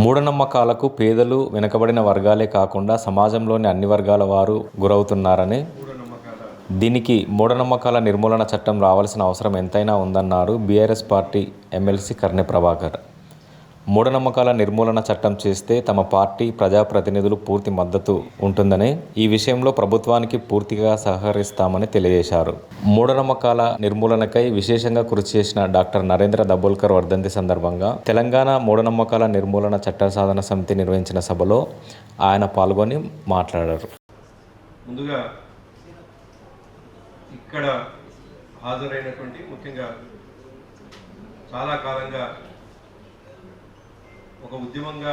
మూఢనమ్మకాలకు పేదలు వెనుకబడిన వర్గాలే కాకుండా సమాజంలోని అన్ని వర్గాల వారు గురవుతున్నారని దీనికి మూఢనమ్మకాల నిర్మూలన చట్టం రావాల్సిన అవసరం ఎంతైనా ఉందన్నారు B R S party M L C Karne Prabhakar. మూఢనమ్మకాల నిర్మూలన చట్టం చేస్తే తమ పార్టీ ప్రజాప్రతినిధులు పూర్తి మద్దతు ఉంటుందని ఈ విషయంలో ప్రభుత్వానికి పూర్తిగా సహకరిస్తామని తెలియజేశారు. మూఢనమ్మకాల నిర్మూలనకై విశేషంగా కృషి చేసిన డాక్టర్ నరేంద్ర దబోల్కర్ వర్ధంతి సందర్భంగా తెలంగాణ మూఢనమ్మకాల నిర్మూలన చట్ట సాధన సమితి నిర్వహించిన సభలో ఆయన పాల్గొని మాట్లాడారు. ముందుగా ఇక్కడ హాజరైనటువంటి ముఖ్యంగా చాలా కాలంగా ఒక ఉద్యమంగా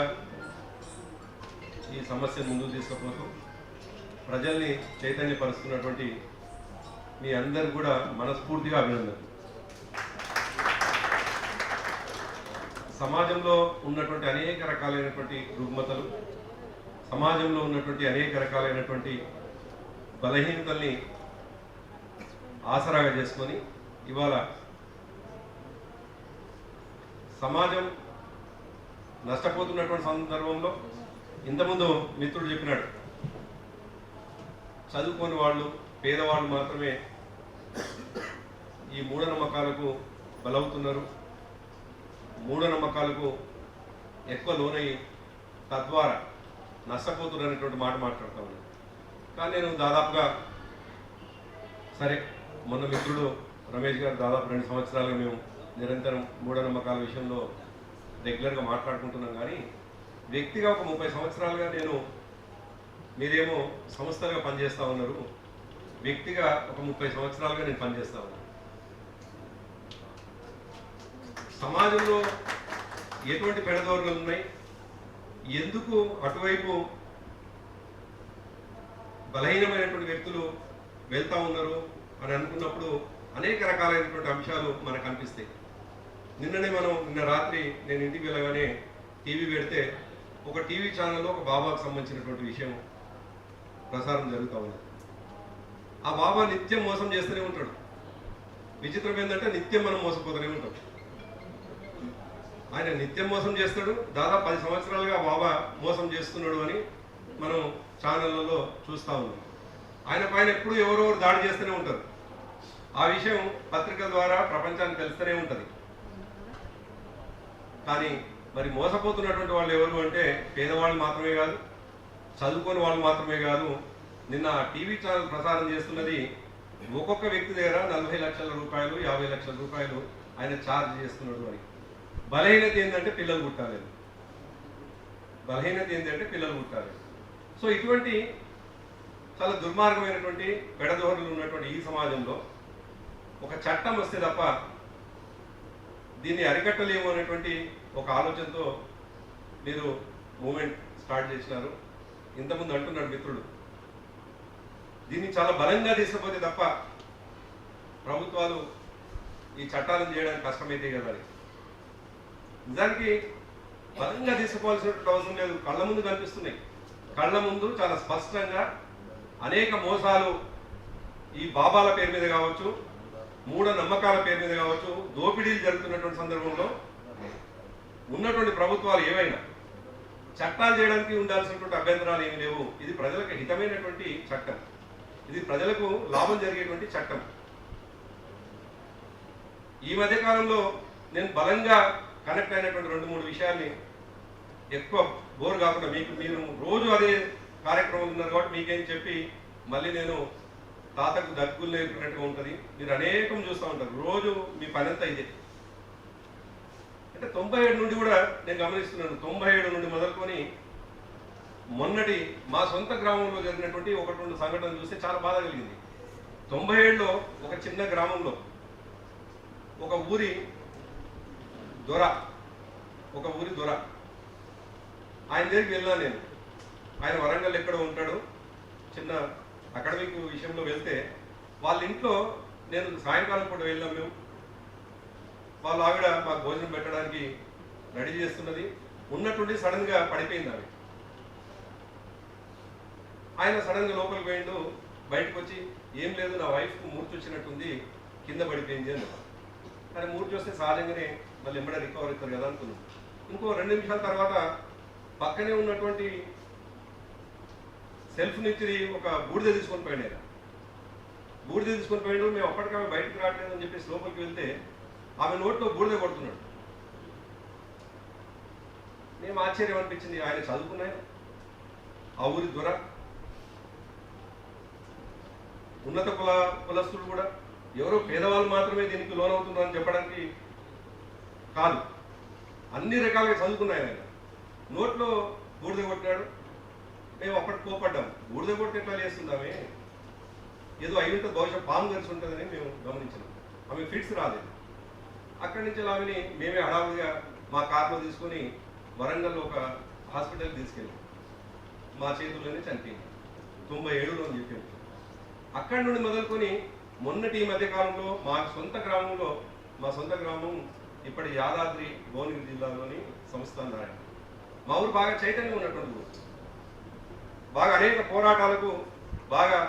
ఈ సమస్యను ముందుకు తీసుకుపోతూ ప్రజల్ని చైతన్యపరుస్తున్నటువంటి మీ అందరు కూడా మనస్ఫూర్తిగా అభినందన సమాజంలో ఉన్నటువంటి అనేక రకాలైనటువంటి రుగ్మతలు సమాజంలో ఉన్నటువంటి అనేక రకాలైనటువంటి బలహీనతల్ని ఆసరాగా చేసుకొని ఇవాళ సమాజం నష్టపోతున్నటువంటి సందర్భంలో ఇంతకుముందు మిత్రుడు చెప్పినాడు చదువుకోని వాళ్ళు పేదవాళ్ళు మాత్రమే ఈ మూఢనమ్మకాలకు బలవుతున్నారు. మూఢనమ్మకాలకు ఎక్కువ లోనై తద్వారా నష్టపోతున్నటువంటి మాట మాట్లాడుతూ ఉన్నాను కానీ నేను దాదాపుగా సరే మొన్న మిత్రుడు రమేష్ గారు దాదాపు రెండు సంవత్సరాలుగా మేము నిరంతరం మూఢనమ్మకాల విషయంలో రెగ్యులర్గా మాట్లాడుకుంటున్నాం కానీ వ్యక్తిగా ఒక ముప్పై సంవత్సరాలుగా నేను మీరేమో సంస్థలుగా పనిచేస్తూ ఉన్నారు వ్యక్తిగా ఒక ముప్పై సంవత్సరాలుగా నేను పనిచేస్తూ ఉన్నాను సమాజంలో ఎటువంటి పెడదోరలు ఉన్నాయి? ఎందుకు అటువైపు బలహీనమైనటువంటి వ్యక్తులు వెళ్తూ ఉన్నారు అని అనుకున్నప్పుడు అనేక రకాలైనటువంటి అంశాలు మనకు కనిపిస్తాయి. నిన్ననే మనం నిన్న రాత్రి నేను ఇంటికి వెళ్ళగానే టీవీ పెడితే ఒక టీవీ ఛానల్లో ఒక బాబాకు సంబంధించినటువంటి విషయం ప్రసారం జరుగుతూ ఉన్నది. ఆ బాబా నిత్యం మోసం చేస్తూనే ఉంటాడు. విచిత్రం ఏంటంటే నిత్యం మనం మోసపోతూనే ఉంటాం. ఆయన నిత్యం మోసం చేస్తాడు. దాదాపు పది సంవత్సరాలుగా బాబా మోసం చేస్తున్నాడు అని మనం ఛానళ్ళలో చూస్తూ ఉన్నాం. ఆయన పైన ఎప్పుడు ఎవరెవరు దాడి చేస్తూనే ఉంటారు. ఆ విషయం పత్రిక ద్వారా ప్రపంచానికి తెలుస్తూనే ఉంటుంది. కానీ మరి మోసపోతున్నటువంటి వాళ్ళు ఎవరు అంటే పేదవాళ్ళు మాత్రమే కాదు చదువుకొని వాళ్ళు మాత్రమే కాదు. నిన్న టీవీ ఛానల్ ప్రసారం చేస్తున్నది ఒక్కొక్క వ్యక్తి దగ్గర నలభై లక్షల రూపాయలు యాభై లక్షల రూపాయలు ఆయన ఛార్జ్ చేస్తున్నాడు అని బలహీనత ఏంటంటే పిల్లలు పుట్టాలేదు. బలహీనత ఏంటంటే పిల్లలు పుట్టాలేదు. సో ఇటువంటి చాలా దుర్మార్గమైనటువంటి పెడదోహరులు ఉన్నటువంటి ఈ సమాజంలో ఒక చట్టం వస్తే తప్ప దీన్ని అరికట్టలేము అనేటువంటి ఒక ఆలోచనతో మీరు మూమెంట్ స్టార్ట్ చేసినారు. ఇంతకుముందు అంటున్నాడు మిత్రుడు. దీన్ని చాలా బలంగా తీసుకుపోతే తప్ప ప్రభుత్వాలు ఈ చట్టాలను చేయడానికి కష్టమైతే కదా నిజానికి బలంగా తీసుకోవాల్సినటువంటి అవసరం లేదు. కళ్ళ ముందు కనిపిస్తున్నాయి. కళ్ళ ముందు చాలా స్పష్టంగా అనేక మోసాలు ఈ బాబాల పేరు మీద కావచ్చు మూఢ నమ్మకాల పేరు మీద కావచ్చు దోపిడీలు జరుగుతున్నటువంటి సందర్భంలో ఉన్నటువంటి ప్రభుత్వాలు ఏవైనా చట్టాలు చేయడానికి ఉండాల్సినటువంటి అభ్యంతరాలు ఏమి లేవు. ఇది ప్రజలకు హితమైనటువంటి చట్టం. ఇది ప్రజలకు లాభం జరిగేటువంటి చట్టం. ఈ మధ్య కాలంలో నేను బలంగా కనెక్ట్ అయినటువంటి రెండు మూడు విషయాల్ని ఎక్కువ బోర్ కాకుండా మీకు మీరు రోజు అదే కార్యక్రమం ఉన్నారు కాబట్టి మీకేం చెప్పి మళ్ళీ నేను తాతకు దగ్గులు నేర్పినట్టుగా ఉంటుంది. మీరు అనేకం చూస్తూ ఉంటారు. రోజు మీ పని అంతా ఇదే. అంటే తొంభై ఏడు నుండి కూడా నేను గమనిస్తున్నాను. తొంభై ఏడు నుండి మొదలుకొని మొన్నటి మా సొంత గ్రామంలో జరిగినటువంటి ఒకటి రెండు సంఘటనలు చూస్తే చాలా బాధ కలిగింది. తొంభై ఏడులో ఒక చిన్న గ్రామంలో ఒక ఊరి దొర ఒక ఊరి దొర. ఆయన దగ్గరికి వెళ్ళాను నేను. ఆయన వరంగల్ ఎక్కడ ఉంటాడు. చిన్న అకాడమిక్ విషయంలో వెళ్తే వాళ్ళ ఇంట్లో నేను సాయంకాలం పూట వెళ్ళాం మేము. వాళ్ళ ఆవిడ మాకు భోజనం పెట్టడానికి రెడీ చేస్తున్నది. ఉన్నట్టుండి సడన్గా పడిపోయింది ఆవిడ. ఆయన సడన్గా లోపలికి పోయిండు బయటకు వచ్చి ఏం లేదు నా వైఫ్ మూర్చి వచ్చినట్టుంది కింద పడిపోయింది అని కానీ మూర్చి వస్తే సహజంగానే మళ్ళీ ఎంబడే రికవర్ అవుతారు కదా అనుకున్నాం. ఇంకో రెండు నిమిషాల తర్వాత పక్కనే ఉన్నటువంటి సెల్ఫ్ నుంచి ఒక బూడిద తీసుకొని పోయాడు బూడిద తీసుకొని పోయిండు మేము అప్పటికమే బయటకు రావట్లేదు అని చెప్పేసి లోపలికి వెళ్తే ఆమె నోట్లో బూడిద కొడుతున్నాడు. మేము ఆశ్చర్యం అనిపించింది ఆయన చదువుకున్నాయి? ఆ ఊరి దొర. ఉన్నత కుల కులస్తులు కూడా. ఎవరో పేదవాళ్ళు మాత్రమే దీనికి లోనవుతున్నారని చెప్పడానికి కాదు. అన్ని రకాలుగా చదువుకున్నాయి ఆయన. నోట్లో బూడిద కొట్టాడు మేము అప్పటి కోపడ్డాము బూడిద కొట్టి ఎట్లా చేస్తుందామే ఏదో అయి ఉంటుంది బహుశా పాము కలిసి ఉంటుందని మేము గమనించినాం. ఆమె ఫిట్స్ రాలేదు. అక్కడి నుంచి ఆమెని మేమే హడావుడిగా మా కార్లో తీసుకొని వరంగల్లో ఒక హాస్పిటల్ తీసుకెళ్ళాం. మా చేతుల్లోనే చనిపోయింది. తొంభై ఏడులో అని చెప్పాము అక్కడి నుండి మొదలుకొని మొన్నటి ఈ మధ్యకాలంలో మా సొంత గ్రామంలో మా సొంత గ్రామం ఇప్పటి యాదాద్రి భువనగిరి జిల్లాలోని సంస్థాన నారాయణ మా ఊరు బాగా చైతన్యం ఉన్నటువంటి ఊరు. బాగా అనేక పోరాటాలకు బాగా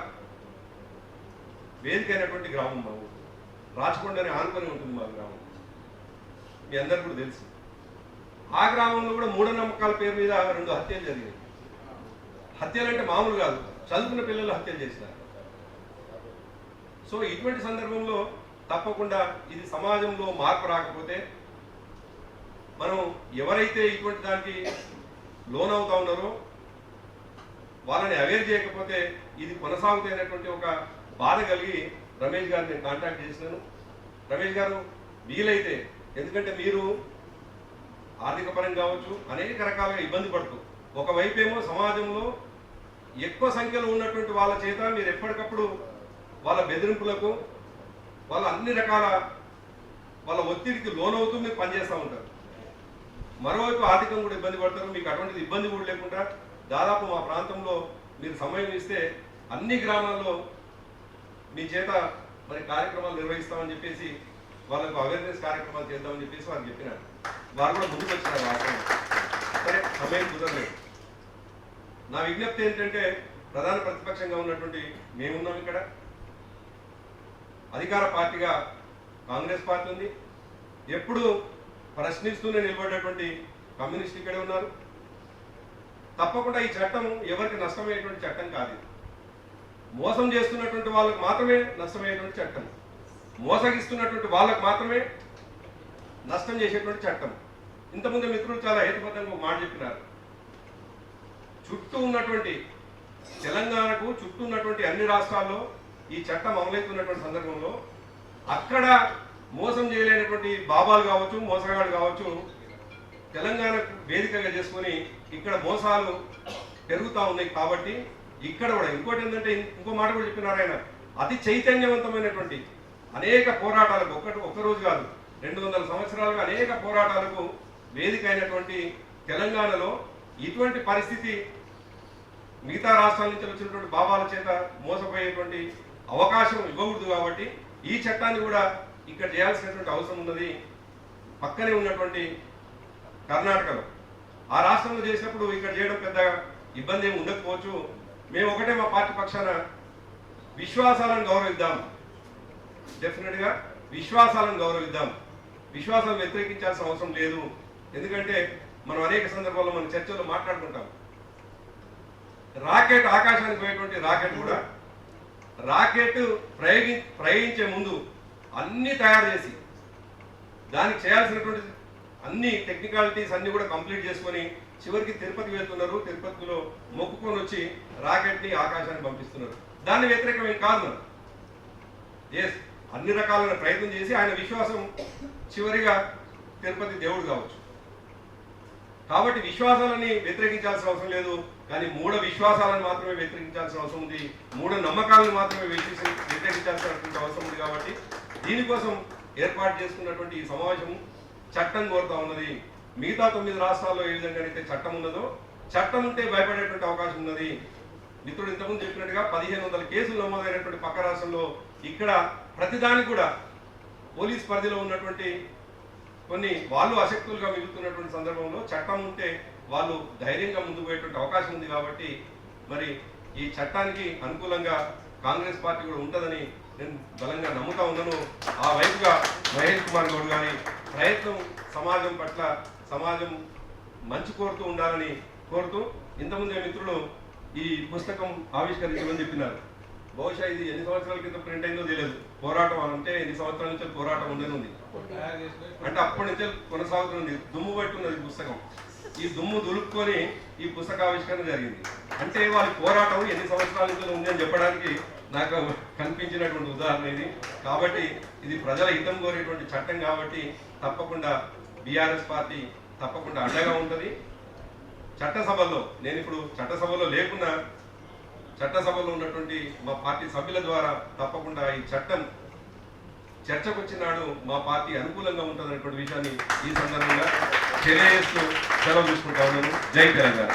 వేదికైనటువంటి గ్రామం మా ఊరు. రాచకొండని ఆనుకొని ఉంటుంది మా గ్రామం. మీ అందరికి కూడా తెలుసు. ఆ గ్రామంలో కూడా మూఢనమ్మకాల పేరు మీద రెండు హత్యలు జరిగాయి. హత్యలు అంటే మామూలు కాదు. చదువుకున్న పిల్లలు హత్యలు చేసినారు. సో ఇటువంటి సందర్భంలో తప్పకుండా ఇది సమాజంలో మార్పు రాకపోతే మనం ఎవరైతే ఇటువంటి దానికి లోన్ అవుతా ఉన్నారో వాళ్ళని అవేర్ చేయకపోతే ఇది కొనసాగుతున్నటువంటి ఒక బాధ కలిగి రమేష్ గారిని నేను కాంటాక్ట్ చేసినాను. రమేష్ గారు వీలైతే ఎందుకంటే మీరు ఆర్థిక పరంగా కావచ్చు అనేక రకాలుగా ఇబ్బంది పడుతూ ఒకవైపు ఏమో సమాజంలో ఎక్కువ సంఖ్యలో ఉన్నటువంటి వాళ్ళ చేత మీరు ఎప్పటికప్పుడు వాళ్ళ బెదిరింపులకు వాళ్ళ అన్ని రకాల వాళ్ళ ఒత్తిడికి లోనవుతూ మీరు పనిచేస్తూ ఉంటారు. మరోవైపు ఆర్థికంగా కూడా ఇబ్బంది పడతారు మీకు అటువంటిది ఇబ్బంది కూడా లేకుండా దాదాపు మా ప్రాంతంలో మీరు సమయం ఇస్తే అన్ని గ్రామాల్లో మీ చేత మరి కార్యక్రమాలు నిర్వహిస్తామని చెప్పేసి వాళ్ళకు అవేర్నెస్ కార్యక్రమాలు చేద్దామని చెప్పేసి వాళ్ళు చెప్పినారు. వారు కూడా ముందుకు వచ్చినారు వాస్తవం సరే సమయం కుదరలేదు. నా విజ్ఞప్తి ఏంటంటే ప్రధాన ప్రతిపక్షంగా ఉన్నటువంటి మేమున్నాం ఇక్కడ. అధికార పార్టీగా కాంగ్రెస్ పార్టీ ఉంది. ఎప్పుడు ప్రశ్నిస్తూనే నిలబడేటువంటి కమ్యూనిస్ట్ ఇక్కడే ఉన్నారు. తప్పకుండా ఈ చట్టం ఎవరికి నష్టమయ్యేటువంటి చట్టం కాదు మోసం చేస్తున్నటువంటి వాళ్ళకు మాత్రమే నష్టమయ్యేటువంటి చట్టం. మోసగిస్తున్నటువంటి వాళ్ళకు మాత్రమే నష్టం చేసేటువంటి చట్టం. ఇంతకుముందు మిత్రులు చాలా హేతుబద్ధంగా ఒక మాట చెప్పినారు. చుట్టూ ఉన్నటువంటి తెలంగాణకు చుట్టూ ఉన్నటువంటి అన్ని రాష్ట్రాల్లో ఈ చట్టం అమలవుతున్నటువంటి సందర్భంలో అక్కడ మోసం చేయలేనటువంటి బాబాలు కావచ్చు మోసగాళ్ళు కావచ్చు తెలంగాణకు వేదికగా చేసుకొని ఇక్కడ మోసాలు పెరుగుతూ ఉన్నాయి కాబట్టి ఇక్కడ కూడా. ఇంకోటి ఏంటంటే ఇంకో మాట కూడా చెప్పినారు ఆయన. అతి చైతన్యవంతమైనటువంటి అనేక పోరాటాలకు ఒక్కటి ఒక్క రోజు కాదు రెండు వందల సంవత్సరాలుగా అనేక పోరాటాలకు వేదిక అయినటువంటి తెలంగాణలో ఇటువంటి పరిస్థితి మిగతా రాష్ట్రాల నుంచి వచ్చినటువంటి బాబాల చేత మోసపోయేటువంటి అవకాశం ఇవ్వకూడదు కాబట్టి ఈ చట్టాన్ని కూడా ఇక్కడ చేయాల్సినటువంటి అవసరం ఉన్నది పక్కనే ఉన్నటువంటి కర్ణాటకలో. ఆ రాష్ట్రంలో చేసినప్పుడు ఇక్కడ చేయడం పెద్ద ఇబ్బంది ఏమి ఉండకపోవచ్చు. మేము ఒకటే మా పార్టీ పక్షాన విశ్వాసాలను గౌరవిద్దాం. డెఫినెట్గా విశ్వాసాలను గౌరవిద్దాం. విశ్వాసాలను వ్యతిరేకించాల్సిన అవసరం లేదు. ఎందుకంటే మనం అనేక సందర్భాల్లో మన చర్చలో మాట్లాడుకుంటాం. రాకెట్ ఆకాశానికి పోయేటువంటి రాకెట్ కూడా రాకెట్ ప్రయోగి ప్రయోగించే ముందు అన్ని తయారు చేసి దానికి చేయాల్సినటువంటి అన్ని టెక్నికాలిటీస్ అన్ని కూడా కంప్లీట్ చేసుకొని చివరికి తిరుపతి వెళ్తున్నారు. తిరుపతిలో మొక్కుకొని వచ్చి రాకెట్ని ఆకాశానికి పంపిస్తున్నారు. దాన్ని వ్యతిరేకమే కాదు మనం. ఎస్ అన్ని రకాలైన ప్రయత్నం చేసి ఆయన విశ్వాసం చివరిగా తిరుపతి దేవుడు కావచ్చు. కాబట్టి విశ్వాసాలని వ్యతిరేకించాల్సిన అవసరం లేదు. కానీ మూఢ విశ్వాసాలను మాత్రమే వ్యతిరేకించాల్సిన అవసరం ఉంది. మూఢ నమ్మకాలను మాత్రమే వ్యతిరేకించాల్సినటువంటి అవసరం ఉంది కాబట్టి దీనికోసం ఏర్పాటు చేసుకున్నటువంటి ఈ సమావేశం చట్టం కోరుతా ఉన్నది. మిగతా తొమ్మిది రాష్ట్రాల్లో ఏ విధంగా అయితే చట్టం ఉన్నదో చట్టం ఉంటే భయపడేటువంటి అవకాశం ఉన్నది. మిత్రుడు ఇంతకుముందు చెప్పినట్టుగా పదిహేను వందల కేసులు నమోదైనటువంటి పక్క రాష్ట్రంలో ఇక్కడ ప్రతిదానికి కూడా పోలీస్ పరిధిలో ఉన్నటువంటి కొన్ని వాళ్ళు అశక్తులుగా మిగులుతున్నటువంటి సందర్భంలో చట్టం ఉంటే వాళ్ళు ధైర్యంగా ముందుకు పోయేటువంటి అవకాశం ఉంది కాబట్టి మరి ఈ చట్టానికి అనుకూలంగా కాంగ్రెస్ పార్టీ కూడా ఉంటుందని నేను బలంగా నమ్ముతా ఉన్నాను. ఆ వైపుగా మహేష్ కుమార్ గౌడ్ గారి ప్రయత్నం సమాజం పట్ల సమాజం మంచి కోరుతూ ఉండాలని కోరుతూ ఇంతకుముందే మిత్రులు ఈ పుస్తకం ఆవిష్కరించమని చెప్పినారు. బహుశా ఇది ఎన్ని సంవత్సరాల క్రితం ప్రింట్ అయిందో తెలియదు. పోరాటం అంటే ఎన్ని సంవత్సరాల నుంచి పోరాటం ఉందని ఉంది. అంటే అప్పటి నుంచే కొనసాగుతుంది దుమ్ము పట్టున్నది పుస్తకం. ఈ దుమ్ము దులుపుకొని ఈ పుస్తక ఆవిష్కరణ జరిగింది. అంటే వాళ్ళ పోరాటం ఎన్ని సంవత్సరాల నుంచి ఉంది అని చెప్పడానికి నాకు కనిపించినటువంటి ఉదాహరణ ఇది. కాబట్టి ఇది ప్రజల హితం కోరేటువంటి చట్టం కాబట్టి తప్పకుండా బీఆర్ఎస్ పార్టీ తప్పకుండా అండగా ఉంటుంది. చట్టసభల్లో నేను ఇప్పుడు చట్టసభలో లేకున్నా చట్టసభలో ఉన్నటువంటి మా పార్టీ సభ్యుల ద్వారా తప్పకుండా ఈ చట్టం చర్చకు వచ్చినాడు మా పార్టీ అనుకూలంగా ఉంటుందనేటువంటి విషయాన్ని ఈ సందర్భంగా తెలియజేస్తూ సెలవు తీసుకుంటా ఉన్నాను. జై తెలంగాణ.